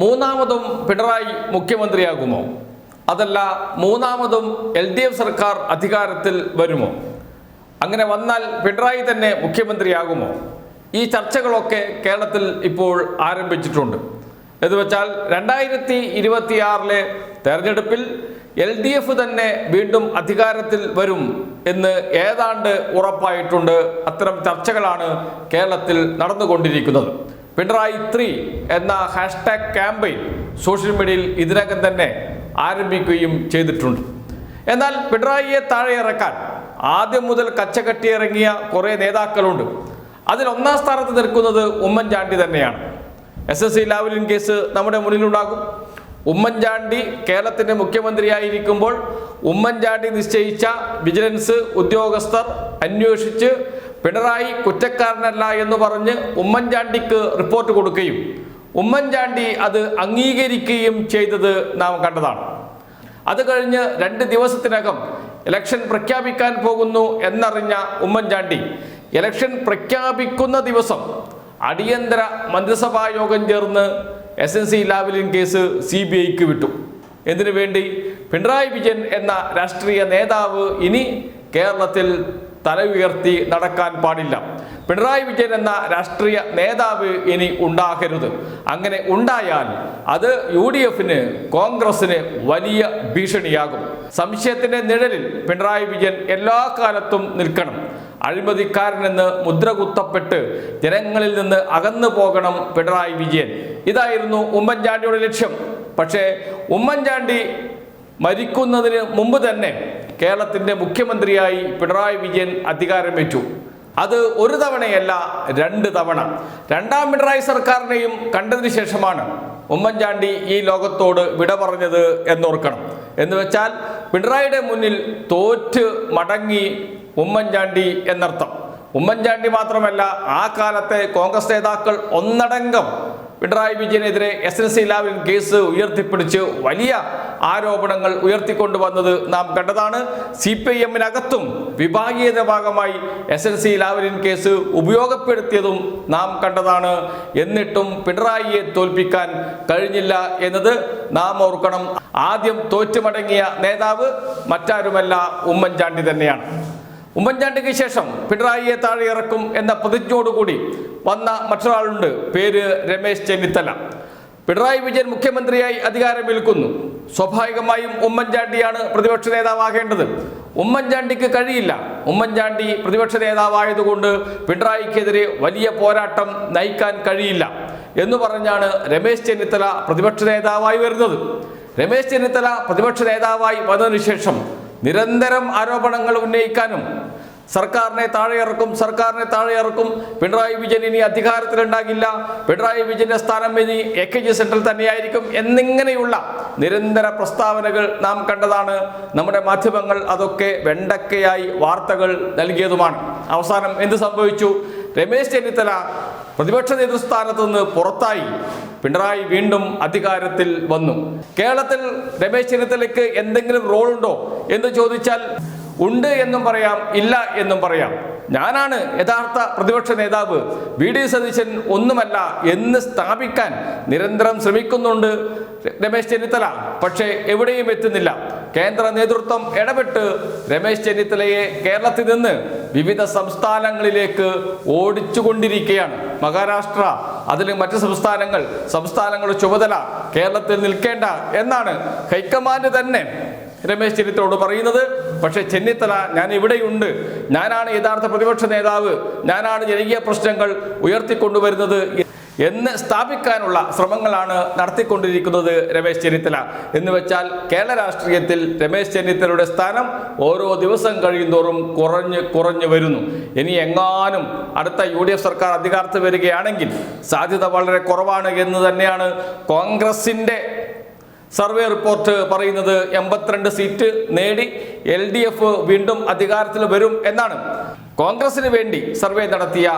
മൂന്നാമതും പിണറായി മുഖ്യമന്ത്രിയാകുമോ? അതല്ല മൂന്നാമതും എൽ ഡി എഫ് സർക്കാർ അധികാരത്തിൽ വരുമോ? അങ്ങനെ വന്നാൽ പിണറായി തന്നെ മുഖ്യമന്ത്രിയാകുമോ? ഈ ചർച്ചകളൊക്കെ കേരളത്തിൽ ഇപ്പോൾ ആരംഭിച്ചിട്ടുണ്ട്. എന്ന് വെച്ചാൽ രണ്ടായിരത്തി ഇരുപത്തിയാറിലെ തെരഞ്ഞെടുപ്പിൽ എൽ ഡി എഫ് തന്നെ വീണ്ടും അധികാരത്തിൽ വരും എന്ന് ഏതാണ്ട് ഉറപ്പായിട്ടുണ്ട്. അത്തരം ചർച്ചകളാണ് കേരളത്തിൽ നടന്നുകൊണ്ടിരിക്കുന്നത്. പിണറായി ത്രീ എന്ന ഹാഷ്ടാഗ് ക്യാമ്പയിൻ സോഷ്യൽ മീഡിയയിൽ ഇതിനകം തന്നെ ആരംഭിക്കുകയും ചെയ്തിട്ടുണ്ട്. എന്നാൽ പിണറായിയെ താഴെ ഇറക്കാൻ ആദ്യം മുതൽ കച്ചകെട്ടിയിറങ്ങിയ കുറേ നേതാക്കളുണ്ട്. അതിൽ ഒന്നാം സ്ഥാനത്ത് നിൽക്കുന്നത് ഉമ്മൻചാണ്ടി തന്നെയാണ്. S S C Lavalin case നമ്മുടെ മുന്നിലുണ്ടാകും. ഉമ്മൻചാണ്ടി കേരളത്തിന്റെ മുഖ്യമന്ത്രിയായിരിക്കുമ്പോൾ ഉമ്മൻചാണ്ടി നിശ്ചയിച്ച വിജിലൻസ് ഉദ്യോഗസ്ഥർ അന്വേഷിച്ച് പിണറായി കുറ്റക്കാരനല്ല എന്ന് പറഞ്ഞ് ഉമ്മൻചാണ്ടിക്ക് റിപ്പോർട്ട് കൊടുക്കുകയും ഉമ്മൻചാണ്ടി അത് അംഗീകരിക്കുകയും ചെയ്തത് നാം കണ്ടതാണ്. അത് കഴിഞ്ഞ് രണ്ട് ദിവസത്തിനകം ഇലക്ഷൻ പ്രഖ്യാപിക്കാൻ പോകുന്നു എന്നറിഞ്ഞ ഉമ്മൻചാണ്ടി ഇലക്ഷൻ പ്രഖ്യാപിക്കുന്ന ദിവസം അടിയന്തര മന്ത്രിസഭാ യോഗം ചേർന്ന് S N C Lavalin case C B ഐക്ക് വിട്ടു. എന്തിനു വേണ്ടി? പിണറായി വിജയൻ എന്ന രാഷ്ട്രീയ നേതാവ് ഇനി കേരളത്തിൽ തല ഉയർത്തി നടക്കാൻ പാടില്ല. പിണറായി വിജയൻ എന്ന രാഷ്ട്രീയ നേതാവ് ഇനി ഉണ്ടാകരുത്. അങ്ങനെ ഉണ്ടായാൽ അത് യു ഡി എഫിന് കോൺഗ്രസിന് വലിയ ഭീഷണിയാകും. സംശയത്തിന്റെ നിഴലിൽ പിണറായി വിജയൻ എല്ലാ കാലത്തും നിൽക്കണം. അഴിമതിക്കാരനെന്ന് മുദ്ര കുത്തപ്പെട്ട് ജനങ്ങളിൽ നിന്ന് അകന്നു പോകണം പിണറായി വിജയൻ. ഇതായിരുന്നു ഉമ്മൻചാണ്ടിയുടെ ലക്ഷ്യം. പക്ഷേ ഉമ്മൻചാണ്ടി മരിക്കുന്നതിന് മുമ്പ് തന്നെ കേരളത്തിന്റെ മുഖ്യമന്ത്രിയായി പിണറായി വിജയൻ അധികാരമേറ്റു അത് ഒരു തവണയല്ല രണ്ട് തവണ. രണ്ടാം പിണറായി സർക്കാരിനെയും കണ്ടതിന് ശേഷമാണ് ഉമ്മൻചാണ്ടി ഈ ലോകത്തോട് വിട പറഞ്ഞത് എന്നോർക്കണം. എന്ന് വെച്ചാൽ പിണറായിയുടെ മുന്നിൽ തോറ്റ് മടങ്ങി ഉമ്മൻചാണ്ടി എന്നർത്ഥം. ഉമ്മൻചാണ്ടി മാത്രമല്ല ആ കാലത്തെ കോൺഗ്രസ് നേതാക്കൾ ഒന്നടങ്കം Pinarayi വിജയനെതിരെ S N C Lavalin case ഉയർത്തിപ്പിടിച്ച് വലിയ ആരോപണങ്ങൾ ഉയർത്തിക്കൊണ്ടുവന്നത് നാം കണ്ടതാണ്. സി പി ഐ എമ്മിനകത്തും വിഭാഗീയത ഭാഗമായി S L C Lavalin case ഉപയോഗപ്പെടുത്തിയതും നാം കണ്ടതാണ്. എന്നിട്ടും പിണറായിയെ തോൽപ്പിക്കാൻ കഴിഞ്ഞില്ല എന്നത് നാം ഓർക്കണം. ആദ്യം തോറ്റുമടങ്ങിയ നേതാവ് മറ്റാരുമല്ല ഉമ്മൻചാണ്ടി തന്നെയാണ്. ഉമ്മൻചാണ്ടിക്ക് ശേഷം പിണറായിയെ താഴെ ഇറക്കും എന്ന പ്രതിജ്ഞയോടുകൂടി വന്ന മറ്റൊരാളുണ്ട്. പേര് രമേശ് ചെന്നിത്തല. പിണറായി വിജയൻ മുഖ്യമന്ത്രിയായി അധികാരം വിൽക്കുന്നു. സ്വാഭാവികമായും ഉമ്മൻചാണ്ടിയാണ് പ്രതിപക്ഷ നേതാവാകേണ്ടത്. ഉമ്മൻചാണ്ടിക്ക് കഴിയില്ല. ഉമ്മൻചാണ്ടി പ്രതിപക്ഷ നേതാവായതുകൊണ്ട് പിണറായിക്കെതിരെ വലിയ പോരാട്ടം നയിക്കാൻ കഴിയില്ല എന്ന് പറഞ്ഞാണ് രമേശ് ചെന്നിത്തല പ്രതിപക്ഷ നേതാവായി വരുന്നത്. രമേശ് ചെന്നിത്തല പ്രതിപക്ഷ നേതാവായി വന്നതിനു ശേഷം നിരന്തരം ആരോപണങ്ങൾ ഉന്നയിക്കാനും സർക്കാരിനെ താഴെ ഇറക്കും സർക്കാരിനെ താഴെ ഇറക്കും. പിണറായി വിജയൻ ഇനി അധികാരത്തിലുണ്ടാകില്ല. പിണറായി വിജയന്റെ സ്ഥാനം ഇനി എ കെ ജി സെന്ററിൽ തന്നെയായിരിക്കും എന്നിങ്ങനെയുള്ള നിരന്തര പ്രസ്താവനകൾ നാം കണ്ടതാണ്. നമ്മുടെ മാധ്യമങ്ങൾ അതൊക്കെ വെണ്ടക്കയായി വാർത്തകൾ നൽകിയതുമാണ്. അവസാനം എന്ത് സംഭവിച്ചു? രമേശ് ചെന്നിത്തല പ്രതിപക്ഷ നേതൃസ്ഥാനത്ത് നിന്ന് പുറത്തായി. പിണറായി വീണ്ടും അധികാരത്തിൽ വന്നു. കേരളത്തിൽ രമേശ് ചെന്നിത്തലയ്ക്ക് എന്തെങ്കിലും റോൾ ഉണ്ടോ എന്ന് ചോദിച്ചാൽ ഉണ്ട് എന്നും പറയാം ഇല്ല എന്നും പറയാം. ഞാനാണ് യഥാർത്ഥ പ്രതിപക്ഷ നേതാവ്. വി ഡി സതീശൻ ഒന്നുമല്ല എന്ന് സ്ഥാപിക്കാൻ നിരന്തരം ശ്രമിക്കുന്നുണ്ട് രമേശ് ചെന്നിത്തല. പക്ഷേ എവിടെയും എത്തുന്നില്ല. കേന്ദ്ര നേതൃത്വം ഇടപെട്ട് രമേശ് ചെന്നിത്തലയെ കേരളത്തിൽ നിന്ന് വിവിധ സംസ്ഥാനങ്ങളിലേക്ക് ഓടിച്ചുകൊണ്ടിരിക്കുകയാണ്. മഹാരാഷ്ട്ര അതിൽ മറ്റ് സംസ്ഥാനങ്ങൾ സംസ്ഥാനങ്ങളുടെ ചുമതല കേരളത്തിൽ നിൽക്കേണ്ട എന്നാണ് ഹൈക്കമാൻഡ് തന്നെ രമേശ് ചെന്നിത്തലയോട് പറയുന്നത് പക്ഷേ ചെന്നിത്തല ഞാൻ ഇവിടെയുണ്ട്. ഞാനാണ് യഥാർത്ഥ പ്രതിപക്ഷ നേതാവ്. ഞാനാണ് ജനകീയ പ്രശ്നങ്ങൾ ഉയർത്തിക്കൊണ്ടുവരുന്നത് എന്ന് സ്ഥാപിക്കാനുള്ള ശ്രമങ്ങളാണ് നടത്തിക്കൊണ്ടിരിക്കുന്നത് രമേശ് ചെന്നിത്തല. എന്ന് വെച്ചാൽ കേരള രാഷ്ട്രീയത്തിൽ രമേശ് ചെന്നിത്തലയുടെ സ്ഥാനം ഓരോ ദിവസം കഴിയുന്തോറും കുറഞ്ഞ് കുറഞ്ഞു വരുന്നു. ഇനി എങ്ങാനും അടുത്ത യു ഡി എഫ് സർക്കാർ അധികാരത്തിൽ വരികയാണെങ്കിൽ സാധ്യത വളരെ കുറവാണ് എന്ന് തന്നെയാണ് കോൺഗ്രസിന്റെ സർവേ റിപ്പോർട്ട് പറയുന്നത് എൺപത്തിരണ്ട് സീറ്റ് നേടി എൽ ഡി എഫ് വീണ്ടും അധികാരത്തിൽ വരും എന്നാണ്. കോൺഗ്രസിന് വേണ്ടി സർവേ നടത്തിയ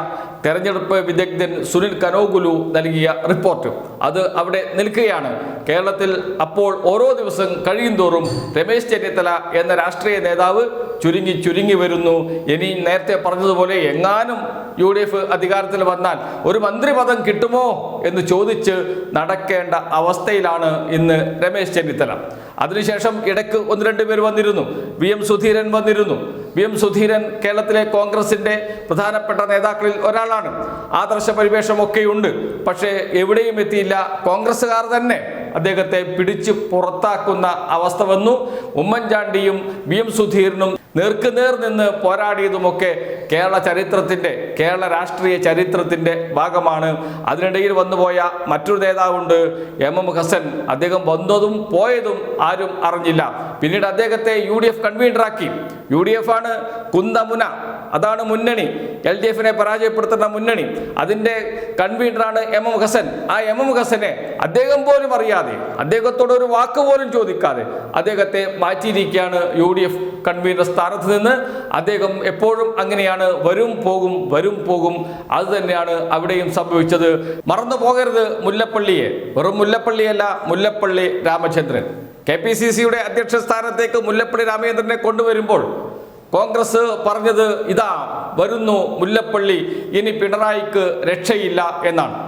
തെരഞ്ഞെടുപ്പ് വിദഗ്ധൻ സുനിൽ കനോഗുലു നൽകിയ റിപ്പോർട്ട്. അത് അവിടെ നിൽക്കുകയാണ്. കേരളത്തിൽ അപ്പോൾ ഓരോ ദിവസം കഴിയും തോറും രമേശ് ചെന്നിത്തല എന്ന രാഷ്ട്രീയ നേതാവ് ചുരുങ്ങി ചുരുങ്ങി വരുന്നു. ഇനി നേരത്തെ പറഞ്ഞതുപോലെ എങ്ങാനും യു ഡി എഫ് അധികാരത്തിൽ വന്നാൽ ഒരു മന്ത്രിപദം കിട്ടുമോ എന്ന് ചോദിച്ച് നടക്കേണ്ട അവസ്ഥയിലാണ് ഇന്ന് രമേശ് ചെന്നിത്തല. അതിനുശേഷം ഇടയ്ക്ക് ഒന്ന് രണ്ട് പേര് വന്നിരുന്നു. വി എം സുധീരൻ വന്നിരുന്നു. വി എം സുധീരൻ കേരളത്തിലെ കോൺഗ്രസിന്റെ പ്രധാനപ്പെട്ട നേതാക്കളിൽ ഒരാളാണ്. ആദർശ പരിവേഷമൊക്കെയുണ്ട്. പക്ഷേ എവിടെയും എത്തിയില്ല. കോൺഗ്രസ്സുകാർ തന്നെ അദ്ദേഹത്തെ പിടിച്ച് പുറത്താക്കുന്ന അവസ്ഥ വന്നു. ഉമ്മൻചാണ്ടിയും വി എം സുധീരനും നേർക്കുനേർ നിന്ന് പോരാടിയതുമൊക്കെ കേരള ചരിത്രത്തിന്റെ കേരള രാഷ്ട്രീയ ചരിത്രത്തിന്റെ ഭാഗമാണ്. അതിനിടയിൽ വന്നുപോയ മറ്റൊരു നേതാവുണ്ട് എം എം ഹസൻ. അദ്ദേഹം വന്നതും പോയതും ആരും അറിഞ്ഞില്ല. പിന്നീട് അദ്ദേഹത്തെ യു ഡി എഫ് കൺവീനറാക്കി യു ഡി എഫ് ആണ് കുന്തമുന. അതാണ് മുന്നണി. എൽ ഡി എഫിനെ പരാജയപ്പെടുത്തുന്ന മുന്നണി. അതിന്റെ കൺവീനറാണ് എം എം ഹസൻ ആ എം എം ഹസനെ അദ്ദേഹം പോലും അറിയാതെ അദ്ദേഹത്തോട് ഒരു വാക്ക് പോലും ചോദിക്കാതെ അദ്ദേഹത്തെ മാറ്റിയിരിക്കുകയാണ് യു ഡി എഫ് കൺവീനർ സ്ഥാനത്ത് നിന്ന്. അദ്ദേഹം എപ്പോഴും അങ്ങനെയാണ് വരും പോകും വരും പോകും. അത് തന്നെയാണ് അവിടെയും സംഭവിച്ചത്. മറന്നു പോകരുത് മുല്ലപ്പള്ളിയെ. വെറും മുല്ലപ്പള്ളിയല്ല Mullappally Ramachandran. K P C സിയുടെ അധ്യക്ഷ സ്ഥാനത്തേക്ക് മുല്ലപ്പള്ളി രാമചന്ദ്രനെ കൊണ്ടുവരുമ്പോൾ കോൺഗ്രസ് പറഞ്ഞത് ഇതാ വരുന്നു മുല്ലപ്പള്ളി ഇനി പിണറായിക്ക് രക്ഷയില്ല എന്നാണ്.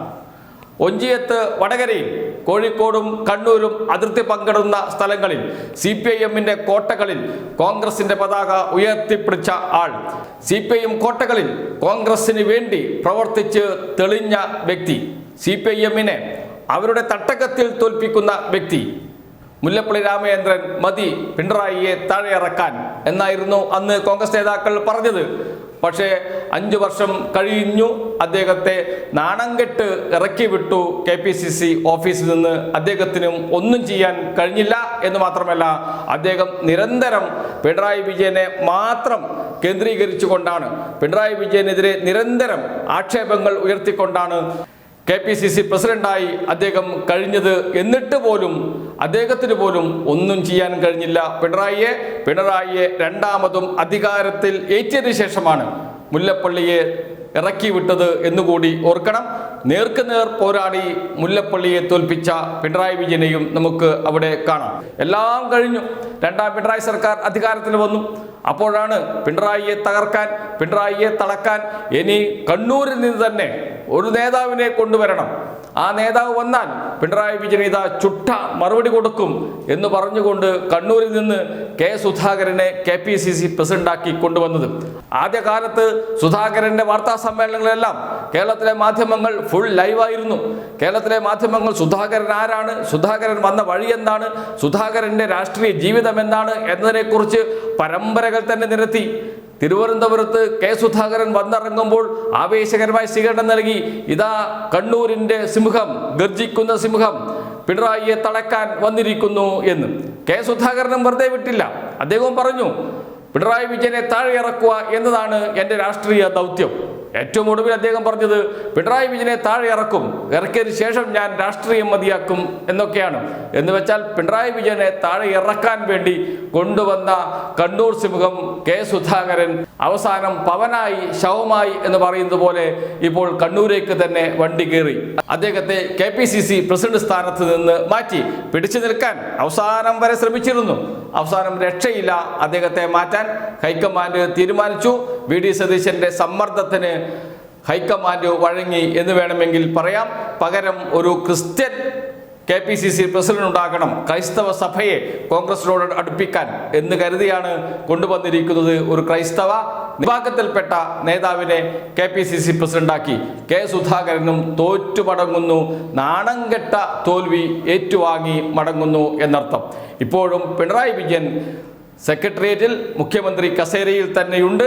ഒഞ്ചിയത്ത് വടകരയിൽ കോഴിക്കോടും കണ്ണൂരും അതിർത്തി പങ്കിടുന്ന സ്ഥലങ്ങളിൽ സി പി ഐ എമ്മിന്റെ കോട്ടകളിൽ കോൺഗ്രസിന്റെ പതാക ഉയർത്തിപ്പിടിച്ച ആൾ. സി പി ഐ എം കോട്ടകളിൽ കോൺഗ്രസിന് വേണ്ടി പ്രവർത്തിച്ച് തെളിഞ്ഞ വ്യക്തി. സി പി ഐ എമ്മിനെ അവരുടെ തട്ടകത്തിൽ തോൽപ്പിക്കുന്ന വ്യക്തി. മുല്ലപ്പള്ളി രാമചന്ദ്രൻ മതി പിണറായിയെ താഴെ ഇറക്കാൻ എന്നായിരുന്നു അന്ന് കോൺഗ്രസ് നേതാക്കൾ പറഞ്ഞത്. പക്ഷേ അഞ്ചു വർഷം കഴിഞ്ഞു അദ്ദേഹത്തെ നാണം കെട്ട് ഇറക്കി വിട്ടു കെ പി സി സി ഓഫീസിൽ നിന്ന്. അദ്ദേഹത്തിനും ഒന്നും ചെയ്യാൻ കഴിഞ്ഞില്ല എന്ന് മാത്രമല്ല അദ്ദേഹം നിരന്തരം പിണറായി വിജയനെ മാത്രം കേന്ദ്രീകരിച്ചുകൊണ്ടാണ്. പിണറായി വിജയനെതിരെ നിരന്തരം ആക്ഷേപങ്ങൾ ഉയർത്തിക്കൊണ്ടാണ് കെ പി സി സി പ്രസിഡന്റായി അദ്ദേഹം കഴിഞ്ഞത് എന്നിട്ട് പോലും അദ്ദേഹത്തിന് പോലും ഒന്നും ചെയ്യാൻ കഴിഞ്ഞില്ല. പിണറായിയെ പിണറായിയെ രണ്ടാമതും അധികാരത്തിൽ ഏറ്റിയതിനു ശേഷമാണ് മുല്ലപ്പള്ളിയെ ഇറക്കി വിട്ടത് എന്നുകൂടി ഓർക്കണം. നേർക്കുനേർ പോരാടി മുല്ലപ്പള്ളിയെ തോൽപ്പിച്ച പിണറായി വിജയനെയും നമുക്ക് അവിടെ കാണാം. എല്ലാം കഴിഞ്ഞു. രണ്ടാം പിണറായി സർക്കാർ അധികാരത്തിൽ വന്നു. അപ്പോഴാണ് പിണറായിയെ തകർക്കാൻ പിണറായിയെ തളക്കാൻ ഇനി കണ്ണൂരിൽ നിന്ന് തന്നെ ഒരു നേതാവിനെ കൊണ്ടുവരണം. ആ നേതാവ് വന്നാൽ പിണറായി വിജയൻ ഇതാ ചുട്ട മറുപടി കൊടുക്കും എന്ന് പറഞ്ഞുകൊണ്ട് കണ്ണൂരിൽ നിന്ന് കെ സുധാകരനെ കെ പി സി സി പ്രസിഡന്റാക്കി കൊണ്ടുവന്നത്. ആദ്യകാലത്ത് സുധാകരന്റെ വാർത്താ സമ്മേളനങ്ങളെല്ലാം കേരളത്തിലെ മാധ്യമങ്ങൾ ഫുൾ ലൈവായിരുന്നു കേരളത്തിലെ മാധ്യമങ്ങൾ സുധാകരൻ ആരാണ്? സുധാകരൻ വന്ന വഴി എന്താണ്? സുധാകരന്റെ രാഷ്ട്രീയ ജീവിതം എന്താണ്? എന്നതിനെക്കുറിച്ച് പരമ്പരകൾ തന്നെ നിരത്തി. തിരുവനന്തപുരത്ത് കെ സുധാകരൻ വന്നിറങ്ങുമ്പോൾ ആവേശകരമായ സ്വീകരണം നൽകി. ഇതാ കണ്ണൂരിന്റെ സിംഹം ഗർജിക്കുന്ന സിംഹം പിണറായിയെ തളക്കാൻ വന്നിരിക്കുന്നു എന്ന്. കെ സുധാകരനും വെറുതെ വിട്ടില്ല. അദ്ദേഹവും പറഞ്ഞു പിണറായി വിജയനെ താഴെ ഇറക്കുക എന്നതാണ് എന്റെ രാഷ്ട്രീയ ദൗത്യം. ഏറ്റവും ഒടുവിൽ അദ്ദേഹം പറഞ്ഞത് പിണറായി വിജയനെ താഴെ ഇറക്കും. ഇറക്കിയതിന് ശേഷം ഞാൻ രാഷ്ട്രീയം മതിയാക്കും എന്നൊക്കെയാണ്. എന്ന് വെച്ചാൽ പിണറായി വിജയനെ താഴെ ഇറക്കാൻ വേണ്ടി കൊണ്ടുവന്ന കണ്ണൂർ സിംഹം കെ സുധാകരൻ അവസാനം പവനായി ശവമായി എന്ന് പറയുന്നത് പോലെ ഇപ്പോൾ കണ്ണൂരേക്ക് തന്നെ വണ്ടി കയറി. അദ്ദേഹത്തെ K P C C president സ്ഥാനത്ത് നിന്ന് മാറ്റി. പിടിച്ചു നിൽക്കാൻ അവസാനം വരെ ശ്രമിച്ചിരുന്നു. അവസാനം രക്ഷയില്ല. അദ്ദേഹത്തെ മാറ്റാൻ ഹൈക്കമാൻഡ് തീരുമാനിച്ചു. വി. ഡി. സതീശന്റെ സമ്മർദ്ദത്തിന് ഹൈക്കമാൻഡ് വഴങ്ങി എന്ന് വേണമെങ്കിൽ പറയാം. പകരം ഒരു Christian K P C C president ഉണ്ടാക്കണം ക്രൈസ്തവ സഭയെ കോൺഗ്രസിനോട് അടുപ്പിക്കാൻ എന്ന് കരുതിയാണ് കൊണ്ടുവന്നിരിക്കുന്നത് ഒരു ക്രൈസ്തവ വിഭാഗത്തിൽപ്പെട്ട നേതാവിനെ കെ പി സി സി പ്രസിഡന്റാക്കി. കെ സുധാകരനും തോറ്റു മടങ്ങുന്നു. നാണംകെട്ട തോൽവി ഏറ്റുവാങ്ങി മടങ്ങുന്നു എന്നർത്ഥം. ഇപ്പോഴും പിണറായി വിജയൻ സെക്രട്ടേറിയറ്റിൽ മുഖ്യമന്ത്രി കസേരയിൽ തന്നെയുണ്ട്.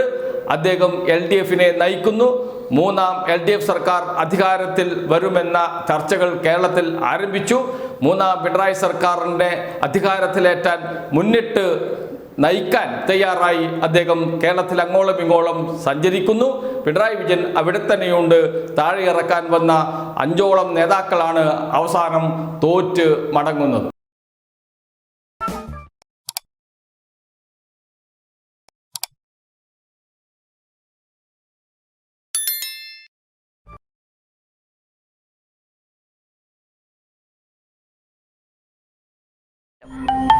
അദ്ദേഹം എൽ ഡി എഫിനെ നയിക്കുന്നു. മൂന്നാം എൽ ഡി എഫ് സർക്കാർ അധികാരത്തിൽ വരുമെന്ന ചർച്ചകൾ കേരളത്തിൽ ആരംഭിച്ചു. മൂന്നാം പിണറായി സർക്കാരിന്റെ അധികാരത്തിലേറ്റാൻ മുന്നിട്ട് നയിക്കാൻ തയ്യാറായി അദ്ദേഹം കേരളത്തിൽ അങ്ങോളം ഇങ്ങോളം സഞ്ചരിക്കുന്നു. പിണറായി വിജയൻ അവിടെ തന്നെയുണ്ട്. താഴെ ഇറക്കാൻ വന്ന അഞ്ചോളം നേതാക്കളാണ് അവസാനം തോറ്റ് മടങ്ങുന്നത്. you